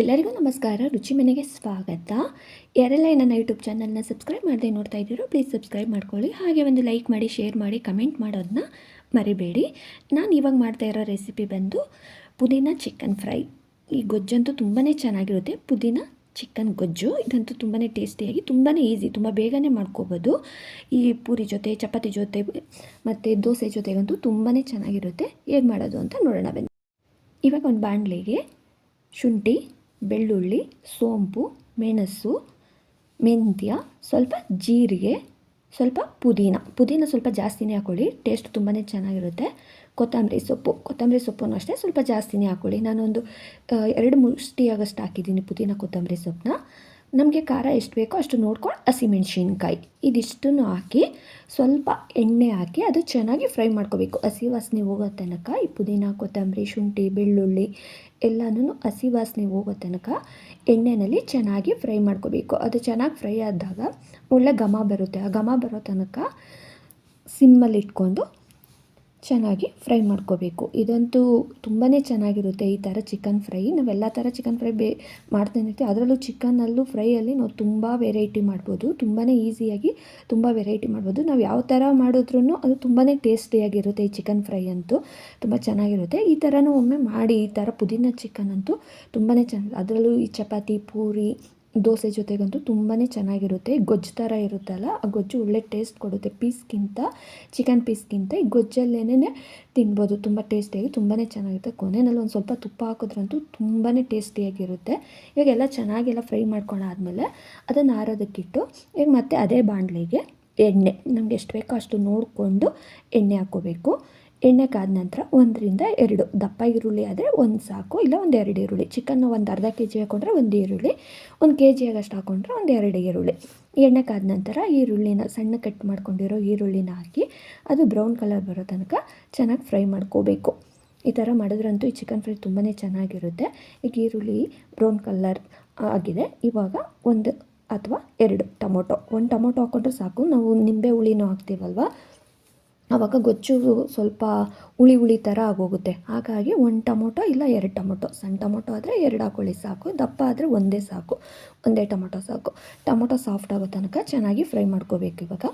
ಎಲ್ಲರಿಗೂ ನಮಸ್ಕಾರ, ರುಚಿ ಮನೆಗೆ ಸ್ವಾಗತ. ಯಾರೆಲ್ಲ ನನ್ನ ಯೂಟ್ಯೂಬ್ ಚಾನಲ್ನ ಸಬ್ಸ್ಕ್ರೈಬ್ ಮಾಡದೆ ನೋಡ್ತಾ ಇದ್ದೀರೋ, ಪ್ಲೀಸ್ ಸಬ್ಸ್ಕ್ರೈಬ್ ಮಾಡ್ಕೊಳ್ಳಿ. ಹಾಗೆ ಒಂದು ಲೈಕ್ ಮಾಡಿ, ಶೇರ್ ಮಾಡಿ, ಕಮೆಂಟ್ ಮಾಡೋದನ್ನ ಮರಿಬೇಡಿ. ನಾನು ಇವಾಗ ಮಾಡ್ತಾ ಇರೋ ರೆಸಿಪಿ ಬಂದು ಪುದೀನ ಚಿಕನ್ ಫ್ರೈ. ಈ ಗೊಜ್ಜಂತೂ ತುಂಬಾ ಚೆನ್ನಾಗಿರುತ್ತೆ. ಪುದೀನ ಚಿಕನ್ ಗೊಜ್ಜು, ಇದಂತೂ ತುಂಬಾ ಟೇಸ್ಟಿಯಾಗಿ ತುಂಬಾ ಈಸಿ, ತುಂಬ ಬೇಗನೆ ಮಾಡ್ಕೋಬೋದು. ಈ ಪೂರಿ ಜೊತೆ, ಚಪಾತಿ ಜೊತೆ, ಮತ್ತು ದೋಸೆ ಜೊತೆಗಂತೂ ತುಂಬಾ ಚೆನ್ನಾಗಿರುತ್ತೆ. ಹೇಗೆ ಮಾಡೋದು ಅಂತ ನೋಡೋಣ ಬನ್ನಿ. ಇವಾಗ ಒಂದು ಬಾಣಲೆಗೆ ಶುಂಠಿ ಬೆಳ್ಳುಳ್ಳಿ, ಸೋಂಪು, ಮೆಣಸು, ಮೆಂತ್ಯ, ಸ್ವಲ್ಪ ಜೀರಿಗೆ, ಸ್ವಲ್ಪ ಪುದೀನ. ಪುದೀನ ಸ್ವಲ್ಪ ಜಾಸ್ತಿನೇ ಹಾಕ್ಕೊಳ್ಳಿ ಟೇಸ್ಟ್ ತುಂಬಾ ಚೆನ್ನಾಗಿರುತ್ತೆ. ಕೊತ್ತಂಬರಿ ಸೊಪ್ಪು. ಕೊತ್ತಂಬರಿ ಸೊಪ್ಪನ್ನು ಅಷ್ಟೇ ಸ್ವಲ್ಪ ಜಾಸ್ತಿನೇ ಹಾಕ್ಕೊಳ್ಳಿ ನಾನೊಂದು ಎರಡು ಮುಷ್ಟಿಯಾಗಷ್ಟು ಹಾಕಿದ್ದೀನಿ ಪುದೀನ, ಕೊತ್ತಂಬರಿ ಸೊಪ್ಪನ್ನ. ನಮಗೆ ಖಾರ ಎಷ್ಟು ಬೇಕೋ ಅಷ್ಟು ನೋಡ್ಕೊಂಡು ಹಸಿಮೆಣ್ಸಿನ್ಕಾಯಿ ಇದಿಷ್ಟನ್ನು ಹಾಕಿ ಸ್ವಲ್ಪ ಎಣ್ಣೆ ಹಾಕಿ ಅದು ಚೆನ್ನಾಗಿ ಫ್ರೈ ಮಾಡ್ಕೋಬೇಕು. ಹಸಿ ವಾಸನೆ ಹೋಗೋ ತನಕ ಈ ಪುದೀನ, ಕೊತ್ತಂಬರಿ, ಶುಂಠಿ, ಬೆಳ್ಳುಳ್ಳಿ ಎಲ್ಲನೂ ಹಸಿ ವಾಸನೆ ಹೋಗೋ ತನಕ ಎಣ್ಣೆಯಲ್ಲಿ ಚೆನ್ನಾಗಿ ಫ್ರೈ ಮಾಡ್ಕೋಬೇಕು. ಅದು ಚೆನ್ನಾಗಿ ಫ್ರೈ ಆದಾಗ ಒಳ್ಳೆ ಘಮ ಬರುತ್ತೆ. ಆ ಘಮ ಬರೋ ತನಕ ಸಿಮ್ಮಲ್ಲಿ ಇಟ್ಕೊಂಡು ಚೆನ್ನಾಗಿ ಫ್ರೈ ಮಾಡ್ಕೋಬೇಕು. ಇದಂತೂ ತುಂಬಾ ಚೆನ್ನಾಗಿರುತ್ತೆ ಈ ಥರ ಚಿಕನ್ ಫ್ರೈ. ನಾವೆಲ್ಲ ಥರ ಚಿಕನ್ ಫ್ರೈ ಬೇ ಮಾಡ್ತಾನೆ ಇರ್ತೀವಿ. ಅದರಲ್ಲೂ ಚಿಕನಲ್ಲೂ ಫ್ರೈಯಲ್ಲಿ ನಾವು ತುಂಬ ವೆರೈಟಿ ಮಾಡ್ಬೋದು. ತುಂಬಾ ಈಸಿಯಾಗಿ ತುಂಬ ವೆರೈಟಿ ಮಾಡ್ಬೋದು. ನಾವು ಯಾವ ಥರ ಮಾಡಿದ್ರೂ ಅದು ತುಂಬಾ ಟೇಸ್ಟಿಯಾಗಿರುತ್ತೆ ಈ ಚಿಕನ್ ಫ್ರೈ ಅಂತೂ. ತುಂಬ ಚೆನ್ನಾಗಿರುತ್ತೆ. ಈ ಥರನೂ ಒಮ್ಮೆ ಮಾಡಿ ಈ ಥರ ಪುದೀನ ಚಿಕನ್ ಅಂತೂ ತುಂಬಾ ಚೆನ್ನಾಗಿ ಅದರಲ್ಲೂ ಈ ಚಪಾತಿ, ಪೂರಿ ದೋಸೆ ಜೊತೆಗಂತೂ ತುಂಬಾ ಚೆನ್ನಾಗಿರುತ್ತೆ. ಗೊಜ್ಜು ಥರ ಇರುತ್ತಲ್ಲ, ಆ ಗೊಜ್ಜು ಒಳ್ಳೆ ಟೇಸ್ಟ್ ಕೊಡುತ್ತೆ. ಪೀಸ್ಗಿಂತ ಚಿಕನ್ ಪೀಸ್ಗಿಂತ ಈ ಗೊಜ್ಜಲ್ಲೇನೇ ತಿನ್ಬೋದು. ತುಂಬ ಟೇಸ್ಟಿಯಾಗಿ ತುಂಬಾ ಚೆನ್ನಾಗಿರುತ್ತೆ. ಕೊನೆಯಲ್ಲಿ ಒಂದು ಸ್ವಲ್ಪ ತುಪ್ಪ ಹಾಕಿದ್ರಂತೂ ತುಂಬಾ ಟೇಸ್ಟಿಯಾಗಿರುತ್ತೆ ಇವಾಗ ಎಲ್ಲ ಚೆನ್ನಾಗೆಲ್ಲ ಫ್ರೈ ಮಾಡ್ಕೊಂಡಾದ್ಮೇಲೆ ಅದನ್ನು ಆರೋದಕ್ಕಿಟ್ಟು ಈಗ ಮತ್ತೆ ಅದೇ ಬಾಣಲೆಗೆ ಎಣ್ಣೆ. ನಮ್ಗೆ ಎಷ್ಟು ಬೇಕೋ ಅಷ್ಟು ನೋಡಿಕೊಂಡು ಎಣ್ಣೆ ಹಾಕ್ಕೋಬೇಕು. ಎಣ್ಣೆ ಕಾದ ನಂತರ ಒಂದರಿಂದ ಎರಡು. ದಪ್ಪ ಈರುಳ್ಳಿ ಆದರೆ ಒಂದು ಸಾಕು, ಇಲ್ಲ ಒಂದು ಎರಡು ಈರುಳ್ಳಿ. ಚಿಕನ್ನು ಒಂದು ಅರ್ಧ ಕೆ ಜಿ ಹಾಕೊಂಡ್ರೆ ಒಂದು ಈರುಳ್ಳಿ, ಒಂದು ಕೆ ಜಿ ಆಗಷ್ಟು ಹಾಕೊಂಡ್ರೆ ಒಂದು ಎರಡು ಈರುಳ್ಳಿ. ಎಣ್ಣೆ ಕಾದ ನಂತರ ಈರುಳ್ಳಿನ ಸಣ್ಣ ಕಟ್ ಮಾಡ್ಕೊಂಡಿರೋ ಈರುಳ್ಳಿನ ಹಾಕಿ ಅದು ಬ್ರೌನ್ ಕಲರ್ ಬರೋ ತನಕ ಚೆನ್ನಾಗಿ ಫ್ರೈ ಮಾಡ್ಕೋಬೇಕು. ಈ ಥರ ಮಾಡಿದ್ರಂತೂ ಈ ಚಿಕನ್ ಫ್ರೈ ತುಂಬಾ ಚೆನ್ನಾಗಿರುತ್ತೆ. ಈಗ ಈರುಳ್ಳಿ ಬ್ರೌನ್ ಕಲರ್ ಆಗಿದೆ. ಇವಾಗ ಒಂದು ಅಥವಾ ಎರಡು ಟೊಮೊಟೊ. ಒಂದು ಟೊಮೊಟೊ ಹಾಕ್ಕೊಂಡ್ರೆ ಸಾಕು. ನಾವು ನಿಂಬೆ ಹುಳಿನೂ ಹಾಕ್ತೀವಲ್ವ? ಆವಾಗ ಗೊಜ್ಜು ಸ್ವಲ್ಪ ಹುಳಿ ಹುಳಿ ಥರ ಆಗೋಗುತ್ತೆ. ಹಾಗಾಗಿ ಒಂದು ಟೊಮೊಟೊ ಇಲ್ಲ ಎರಡು ಟೊಮೊಟೊ. ಸಣ್ಣ ಟೊಮೊಟೊ ಆದರೆ ಎರಡು ಹಾಕೊಳ್ಳಿ ಸಾಕು. ದಪ್ಪ ಆದರೆ ಒಂದೇ ಸಾಕು. ಒಂದೇ ಟೊಮೊಟೊ ಸಾಕು. ಟೊಮೊಟೊ ಸಾಫ್ಟ್ ಆಗೋ ತನಕ ಚೆನ್ನಾಗಿ ಫ್ರೈ ಮಾಡ್ಕೋಬೇಕು ಇವಾಗ.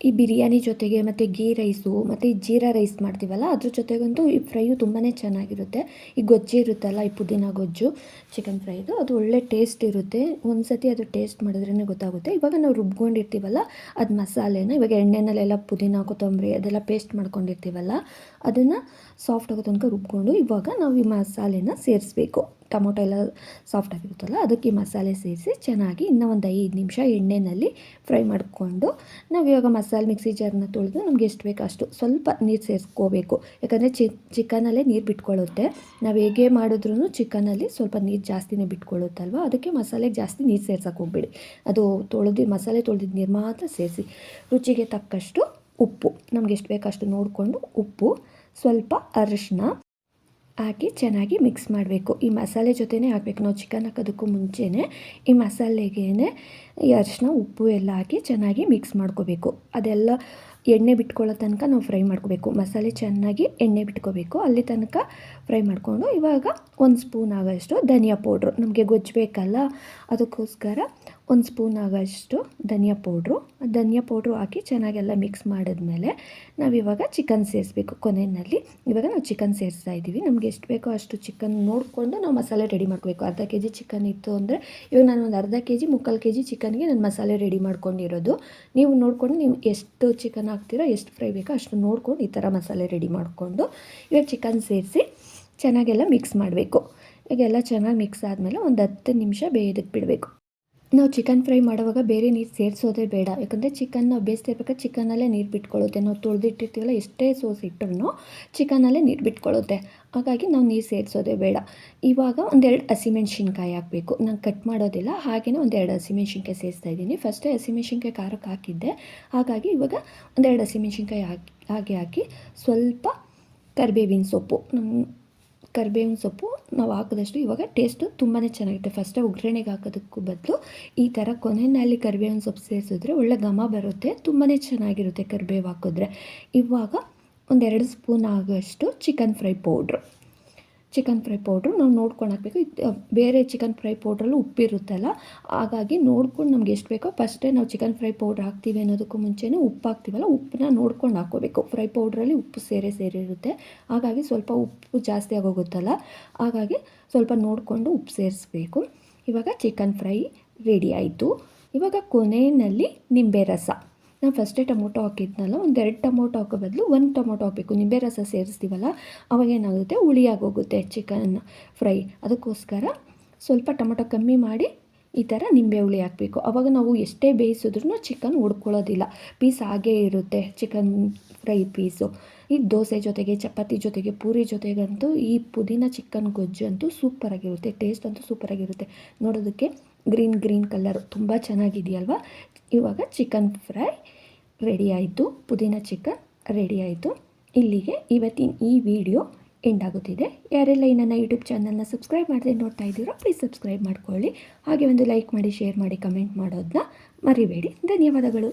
ಈ ಬಿರಿಯಾನಿ ಜೊತೆಗೆ ಮತ್ತು ಗೀ ರೈಸು ಮತ್ತು ಈ ಜೀರಾ ರೈಸ್ ಮಾಡ್ತೀವಲ್ಲ, ಅದ್ರ ಜೊತೆಗಂತೂ ಈ ಫ್ರೈಯು ತುಂಬಾ ಚೆನ್ನಾಗಿರುತ್ತೆ. ಈ ಗೊಜ್ಜು ಇರುತ್ತಲ್ಲ, ಈ ಪುದೀನ ಗೊಜ್ಜು, ಚಿಕನ್ ಫ್ರೈದು, ಅದು ಒಳ್ಳೆ ಟೇಸ್ಟ್ ಇರುತ್ತೆ. ಒಂದು ಸತಿ ಅದು ಟೇಸ್ಟ್ ಮಾಡಿದ್ರೇ ಗೊತ್ತಾಗುತ್ತೆ. ಇವಾಗ ನಾವು ರುಬ್ಕೊಂಡಿರ್ತೀವಲ್ಲ, ಅದು ಮಸಾಲೆನ, ಇವಾಗ ಎಣ್ಣೆನಲ್ಲೆಲ್ಲ ಪುದೀನ, ಕೊತ್ತಂಬರಿ ಅದೆಲ್ಲ ಪೇಸ್ಟ್ ಮಾಡ್ಕೊಂಡಿರ್ತೀವಲ್ಲ, ಅದನ್ನು ಸಾಫ್ಟ್ ಆಗೋ ತನಕ ರುಬ್ಕೊಂಡು ಇವಾಗ ನಾವು ಈ ಮಸಾಲೆನ ಸೇರಿಸ್ಬೇಕು. ಟೊಮೊಟೊ ಎಲ್ಲ ಸಾಫ್ಟ್ ಆಗಿರುತ್ತಲ್ಲ, ಅದಕ್ಕೆ ಮಸಾಲೆ ಸೇರಿಸಿ ಚೆನ್ನಾಗಿ ಇನ್ನೂ ಒಂದು ಐದು ನಿಮಿಷ ಎಣ್ಣೆಯಲ್ಲಿ ಫ್ರೈ ಮಾಡಿಕೊಂಡು, ನಾವು ಇವಾಗ ಮಸಾಲೆ ಮಿಕ್ಸಿ ಜಾರ್ನ ತೊಳೆದು ನಮ್ಗೆ ಎಷ್ಟು ಬೇಕೋ ಅಷ್ಟು ಸ್ವಲ್ಪ ನೀರು ಸೇರಿಸ್ಕೋಬೇಕು. ಯಾಕಂದರೆ ಚಿ, ಚಿಕನಲ್ಲೇ ನೀರು ಬಿಟ್ಕೊಳ್ಳುತ್ತೆ. ನಾವು ಹೇಗೆ ಮಾಡಿದ್ರೂ ಚಿಕನಲ್ಲಿ ಸ್ವಲ್ಪ ನೀರು ಜಾಸ್ತಿನೇ ಬಿಟ್ಕೊಳ್ಳುತ್ತಲ್ವ? ಅದಕ್ಕೆ ಮಸಾಲೆಗೆ ಜಾಸ್ತಿ ನೀರು ಸೇರ್ಸೋಕೆ ಹೋಗ್ಬೇಡಿ. ಅದು ತೊಳೆದು ಮಸಾಲೆ ತೊಳೆದಿದ್ದ ನೀರು ಮಾತ್ರ ಸೇರಿಸಿ. ರುಚಿಗೆ ತಕ್ಕಷ್ಟು ಉಪ್ಪು. ನಮ್ಗೆ ಎಷ್ಟು ಬೇಕೋ ಅಷ್ಟು ನೋಡಿಕೊಂಡು ಉಪ್ಪು, ಸ್ವಲ್ಪ ಅರಿಶಿನ ಹಾಕಿ ಚೆನ್ನಾಗಿ ಮಿಕ್ಸ್ ಮಾಡಬೇಕು. ಈ ಮಸಾಲೆ ಜೊತೆನೇ ಹಾಕ್ಬೇಕು. ನಾವು ಚಿಕನ್ ಹಾಕೋದಕ್ಕೂ ಮುಂಚೆನೇ ಈ ಮಸಾಲೆಗೇ ಅರಿಶಿನ ಉಪ್ಪು ಎಲ್ಲ ಹಾಕಿ ಚೆನ್ನಾಗಿ ಮಿಕ್ಸ್ ಮಾಡ್ಕೋಬೇಕು. ಅದೆಲ್ಲ ಎಣ್ಣೆ ಬಿಟ್ಕೊಳ್ಳೋ ತನಕ ನಾವು ಫ್ರೈ ಮಾಡ್ಕೋಬೇಕು. ಮಸಾಲೆ ಚೆನ್ನಾಗಿ ಎಣ್ಣೆ ಬಿಟ್ಕೋಬೇಕು. ಅಲ್ಲಿ ತನಕ ಫ್ರೈ ಮಾಡಿಕೊಂಡು ಇವಾಗ ಒಂದು ಸ್ಪೂನ್ ಆಗೋಷ್ಟು ಧನಿಯಾ ಪೌಡ್ರು ನಮಗೆ ಗೊಜ್ಜು ಬೇಕಲ್ಲ, ಅದಕ್ಕೋಸ್ಕರ ಒಂದು ಸ್ಪೂನ್ ಆಗೋಷ್ಟು ಧನಿಯಾ ಪೌಡ್ರು. ಧನಿಯಾ ಪೌಡ್ರು ಹಾಕಿ ಚೆನ್ನಾಗೆಲ್ಲ ಮಿಕ್ಸ್ ಮಾಡಿದ್ಮೇಲೆ ನಾವಿವಾಗ ಚಿಕನ್ ಸೇರಿಸ್ಬೇಕು ಕೊನೆಯಲ್ಲಿ. ಇವಾಗ ನಾವು ಚಿಕನ್ ಸೇರಿಸ್ತಾ ಇದ್ದೀವಿ. ನಮಗೆ ಎಷ್ಟು ಬೇಕೋ ಅಷ್ಟು ಚಿಕನ್ ನೋಡಿಕೊಂಡು ನಾವು ಮಸಾಲೆ ರೆಡಿ ಮಾಡ್ಕೋಬೇಕು. ಅರ್ಧ ಕೆ ಜಿ ಚಿಕನ್ ಇತ್ತು ಅಂದರೆ ಇವಾಗ ನಾನು ಒಂದು ಅರ್ಧ ಕೆ ಜಿ ಮುಕ್ಕಾಲು ಕೆ ಜಿ ಚಿಕನ್ಗೆ ನಾನು ಮಸಾಲೆ ರೆಡಿ ಮಾಡ್ಕೊಂಡಿರೋದು. ನೀವು ನೋಡಿಕೊಂಡು ನೀವು ಎಷ್ಟು ಚಿಕನ್ ಹಾಕ್ತೀರೋ, ಎಷ್ಟು ಫ್ರೈ ಬೇಕೋ ಅಷ್ಟು ನೋಡ್ಕೊಂಡು ಈ ಥರ ಮಸಾಲೆ ರೆಡಿ ಮಾಡಿಕೊಂಡು ಇವಾಗ ಚಿಕನ್ ಸೇರಿಸಿ ಚೆನ್ನಾಗೆಲ್ಲ ಮಿಕ್ಸ್ ಮಾಡಬೇಕು. ಈಗೆಲ್ಲ ಚೆನ್ನಾಗಿ ಮಿಕ್ಸ್ ಆದಮೇಲೆ ಒಂದು ಹತ್ತು ನಿಮಿಷ ಬೇಯೋದಕ್ಕೆ ಬಿಡಬೇಕು. ನಾವು ಚಿಕನ್ ಫ್ರೈ ಮಾಡುವಾಗ ಬೇರೆ ನೀರು ಸೇರಿಸೋದೇ ಬೇಡ. ಯಾಕಂದರೆ ಚಿಕನ್ ನಾವು ಬೇಯಿಸ್ತಿರ್ಬೇಕಾದ್ರೆ ಚಿಕನಲ್ಲೇ ನೀರು ಬಿಟ್ಕೊಳ್ಳುತ್ತೆ ನಾವು ತೊಳೆದಿಟ್ಟಿರ್ತೀವಲ್ಲ ಎಷ್ಟೇ ಸೋಸ್ ಇಟ್ಟರು ಚಿಕನಲ್ಲೇ ನೀರು ಬಿಟ್ಕೊಳ್ಳುತ್ತೆ ಹಾಗಾಗಿ ನಾವು ನೀರು ಸೇರಿಸೋದೇ ಬೇಡ. ಇವಾಗ ಒಂದೆರಡು ಹಸಿಮೆಣ್ಸಿನ್ಕಾಯಿ ಹಾಕಬೇಕು. ನಾನು ಕಟ್ ಮಾಡೋದಿಲ್ಲ. ಹಾಗೆಯೇ ಒಂದೆರಡು ಹಸಿಮೆಣ್ಸಿನ್ಕಾಯಿ ಸೇರಿಸ್ತಾ ಇದ್ದೀನಿ. ಫಸ್ಟೇ ಹಸಿಮೆಣ್ಸಿನ್ಕಾಯಿ ಖಾರಕ್ಕೆ ಹಾಕಿದ್ದೆ. ಹಾಗಾಗಿ ಇವಾಗ ಒಂದೆರಡು ಹಸಿಮೆಣ್ಸಿನ್ಕಾಯಿ ಹಾಕಿ, ಹಾಗೆ ಹಾಕಿ ಸ್ವಲ್ಪ ಕರಿಬೇವಿನ ಸೊಪ್ಪು. ನಮ್ಮ ಕರಿಬೇವಿನ ಸೊಪ್ಪು ನಾವು ಹಾಕಿದಷ್ಟು ಇವಾಗ ಟೇಸ್ಟು ತುಂಬಾ ಚೆನ್ನಾಗಿರುತ್ತೆ. ಫಸ್ಟೇ ಒಗ್ಗರಣೆಗೆ ಹಾಕೋದಕ್ಕೂ ಬದಲು ಈ ಥರ ಕೊನೆಯಲ್ಲಿ ಕರಿಬೇವಿನ ಸೊಪ್ಪು ಸೇರಿಸಿದ್ರೆ ಒಳ್ಳೆ ಘಮ ಬರುತ್ತೆ ತುಂಬಾ ಚೆನ್ನಾಗಿರುತ್ತೆ ಕರಿಬೇವು ಹಾಕಿದ್ರೆ. ಇವಾಗ ಒಂದೆರಡು ಸ್ಪೂನ್ ಆಗೋಷ್ಟು chicken fry powder chicken fry powder ನಾವು ನೋಡ್ಕೊಂಡು ಹಾಕಬೇಕು ಬೇರೆ ಚಿಕನ್ ಫ್ರೈ ಪೌಡ್ರಲ್ಲೂ ಉಪ್ಪಿರುತ್ತಲ್ಲ, ಹಾಗಾಗಿ ನೋಡ್ಕೊಂಡು ನಮ್ಗೆ ಎಷ್ಟು ಬೇಕೋ ಫಸ್ಟೇ ನಾವು ಚಿಕನ್ ಫ್ರೈ ಪೌಡ್ರ್ ಹಾಕ್ತೀವಿ ಅನ್ನೋದಕ್ಕೂ ಮುಂಚೆನೇ ಉಪ್ಪು ಹಾಕ್ತೀವಲ್ಲ ಉಪ್ಪನ್ನ ನೋಡ್ಕೊಂಡು ಹಾಕೋಬೇಕು ಫ್ರೈ ಪೌಡ್ರಲ್ಲಿ ಉಪ್ಪು ಸೇರೆ ಸೇರಿರುತ್ತೆ. ಹಾಗಾಗಿ ಸ್ವಲ್ಪ ಉಪ್ಪು ಜಾಸ್ತಿ ಆಗೋಗುತ್ತಲ್ಲ, ಹಾಗಾಗಿ ಸ್ವಲ್ಪ ನೋಡಿಕೊಂಡು ಉಪ್ಪು ಸೇರಿಸ್ಬೇಕು. ಇವಾಗ ಚಿಕನ್ ಫ್ರೈ ರೆಡಿ ಆಯಿತು. ಇವಾಗ ಕೊನೆಯಲ್ಲಿ ನಿಂಬೆ ರಸ. ನಾನು ಫಸ್ಟೇ ಟೊಮೊಟೊ ಹಾಕಿದ್ನಲ್ಲ ಒಂದೆರಡು ಟೊಮೊಟೊ ಹಾಕೋ ಬದಲು ಒಂದು ಟೊಮೊಟೊ ಹಾಕಬೇಕು. ನಿಂಬೆ ರಸ ಸೇರಿಸ್ತೀವಲ್ಲ, ಅವಾಗ ಏನಾಗುತ್ತೆ? ಹುಳಿಯಾಗೋಗುತ್ತೆ ಚಿಕನ್ ಫ್ರೈ ಅದಕ್ಕೋಸ್ಕರ ಸ್ವಲ್ಪ ಟೊಮೊಟೊ ಕಮ್ಮಿ ಮಾಡಿ ಈ ಥರ ನಿಂಬೆ ಹುಳಿ ಹಾಕಬೇಕು. ಅವಾಗ ನಾವು ಎಷ್ಟೇ ಬೇಯಿಸಿದ್ರೂ ಚಿಕನ್ ಉಡ್ಕೊಳ್ಳೋದಿಲ್ಲ ಪೀಸ್ ಹಾಗೇ ಇರುತ್ತೆ ಚಿಕನ್ ಫ್ರೈ ಪೀಸು. ಈ ದೋಸೆ ಜೊತೆಗೆ, ಚಪಾತಿ ಜೊತೆಗೆ, ಪೂರಿ ಜೊತೆಗಂತೂ ಈ ಪುದೀನ ಚಿಕನ್ ಗೊಜ್ಜು ಅಂತೂ ಸೂಪರಾಗಿರುತ್ತೆ ಟೇಸ್ಟ್ ಅಂತೂ ಸೂಪರಾಗಿರುತ್ತೆ ನೋಡೋದಕ್ಕೆ ಗ್ರೀನ್ ಗ್ರೀನ್ ಕಲರ್ ತುಂಬ ಚೆನ್ನಾಗಿದೆಯಲ್ವ? ಇವಾಗ ಚಿಕನ್ ಫ್ರೈ ರೆಡಿ ಆಯಿತು, ಪುದೀನ ಚಿಕನ್ ರೆಡಿ ಆಯಿತು. ಇಲ್ಲಿಗೆ ಇವತ್ತಿನ ಈ ವಿಡಿಯೋ ಎಂಡ್ ಆಗುತ್ತಿದೆ. ಯಾರೆಲ್ಲ ಈ ನನ್ನ ಯೂಟ್ಯೂಬ್ ಚಾನಲ್ನ ಸಬ್ಸ್ಕ್ರೈಬ್ ಮಾಡದೆ ನೋಡ್ತಾ ಇದ್ದೀರೋ ಪ್ಲೀಸ್ ಸಬ್ಸ್ಕ್ರೈಬ್ ಮಾಡ್ಕೊಳ್ಳಿ. ಹಾಗೆ ಒಂದು ಲೈಕ್ ಮಾಡಿ ಶೇರ್ ಮಾಡಿ ಕಮೆಂಟ್ ಮಾಡೋದನ್ನ ಮರಿಬೇಡಿ. ಧನ್ಯವಾದಗಳು.